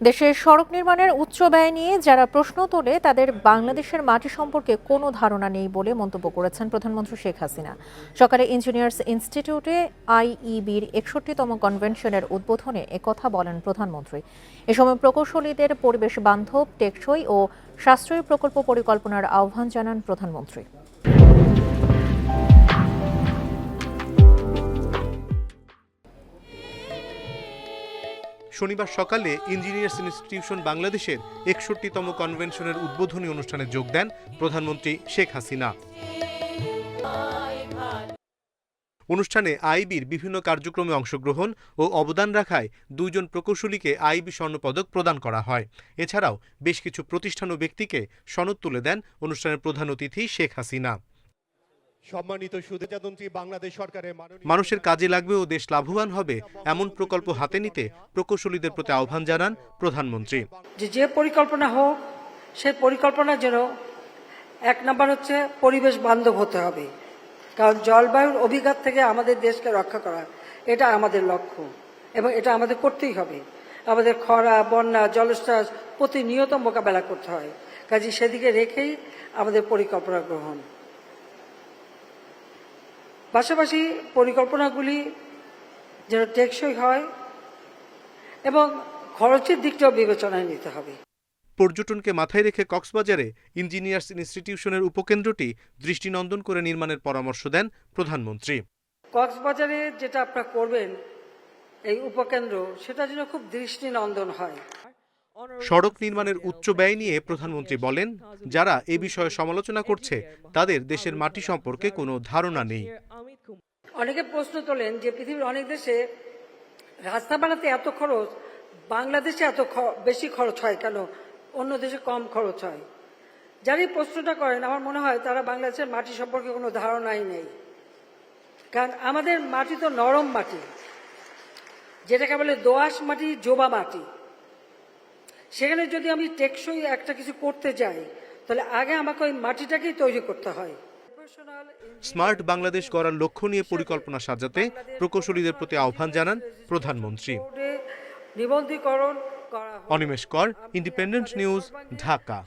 দেশের সড়ক নির্মাণের উচ্চ ব্যয় নিয়ে যারা প্রশ্ন তোলে, তাদের বাংলাদেশের মাটি সম্পর্কে কোনো ধারণা নেই বলে মন্তব্য করেছেন প্রধানমন্ত্রী শেখ হাসিনা। সকালে ইঞ্জিনিয়ার্স ইনস্টিটিউটে আইইবির একষট্টিতম কনভেনশনের উদ্বোধনে একথা বলেন প্রধানমন্ত্রী। এ সময় প্রকৌশলীদের পরিবেশ বান্ধব, টেকসই ও সাশ্রয়ী প্রকল্প পরিকল্পনার আহ্বান জানান প্রধানমন্ত্রী। শনিবার সকালে ইঞ্জিনিয়ার্স ইনস্টিটিউশন বাংলাদেশের একষট্টিতম কনভেনশনের উদ্বোধনী অনুষ্ঠানে যোগ দেন প্রধানমন্ত্রী শেখ হাসিনা। অনুষ্ঠানে আইবির বিভিন্ন কার্যক্রমে অংশগ্রহণ ও অবদান রাখায় দুইজন প্রকৌশলীকে আইবি স্বর্ণপদক প্রদান করা হয়। এছাড়াও বেশ কিছু প্রতিষ্ঠান ও ব্যক্তিকে সনদ তুলে দেন অনুষ্ঠানের প্রধান অতিথি শেখ হাসিনা। সম্মানিত সুদেজাতন্ত্রী বাংলাদেশ সরকারের মানুষের কাজে লাগবে ও দেশ লাভবান হবে এমন প্রকল্প হাতে নিতে প্রকৌশলীদের প্রতি আহ্বান জানান প্রধানমন্ত্রী। যে যে পরিকল্পনা হোক সেই পরিকল্পনা যেন এক নম্বর হচ্ছে পরিবেশ বান্ধব হতে হবে। কারণ জলবায়ুর অভিঘাত থেকে আমাদের দেশকে রক্ষা করা এটা আমাদের লক্ষ্য এবং এটা আমাদের করতেই হবে। আমাদের খরা বন্যা জলস্রাস প্রতিনিয়ত মোকাবেলা করতে হয়। কাজে সেদিকে রেখেই আমাদের পরিকল্পনা গ্রহণ। পাশাপাশি পরিকল্পনাগুলি যেন টেকসই হয় এবং খরচের দিকটাও বিবেচনায় নিতে হবে। পর্যটনকে মাথায় রেখে কক্সবাজারে ইঞ্জিনিয়ার্স ইনস্টিটিউশনের উপকেন্দ্রটি দৃষ্টিনন্দন করে নির্মাণের পরামর্শ দেন প্রধানমন্ত্রী। কক্সবাজারে যেটা আপনারা করবেন এই উপকেন্দ্র সেটা যেন খুব দৃষ্টিনন্দন হয়। সড়ক নির্মাণের উচ্চ ব্যয় নিয়ে প্রধানমন্ত্রী বলেন যারা এ বিষয়ে সমালোচনা করছে তাদের দেশের মাটি সম্পর্কে কোনো ধারণা নেই। অনেকে প্রশ্ন তোলেন যে পৃথিবীর অনেক দেশে রাস্তা বানাতে এত খরচ, বাংলাদেশে এত বেশি খরচ হয় কেন? অন্য দেশে কম খরচ হয়। যারা এই প্রশ্নটা করেন, আমার মনে হয় তারা বাংলাদেশের মাটি সম্পর্কে কোনো ধারণাই নেই। কারণ আমাদের মাটি তো নরম মাটি, যেটাকে বলে দোআঁশ মাটি, জোবা মাটি। সেখানে যদি আমি টেকসই একটা কিছু করতে যাই তাহলে আগে আমাকে ওই মাটিটাকেই তৈরি করতে হয়। স্মার্ট বাংলাদেশ গড়ার লক্ষ্য নিয়ে পরিকল্পনা সাজাতে প্রকৌশলীদের প্রতি আহ্বান জানান প্রধানমন্ত্রী। নিবন্ধীকরণ অনিমেষ কর ইন্ডিপেন্ডেন্ট নিউজ ঢাকা।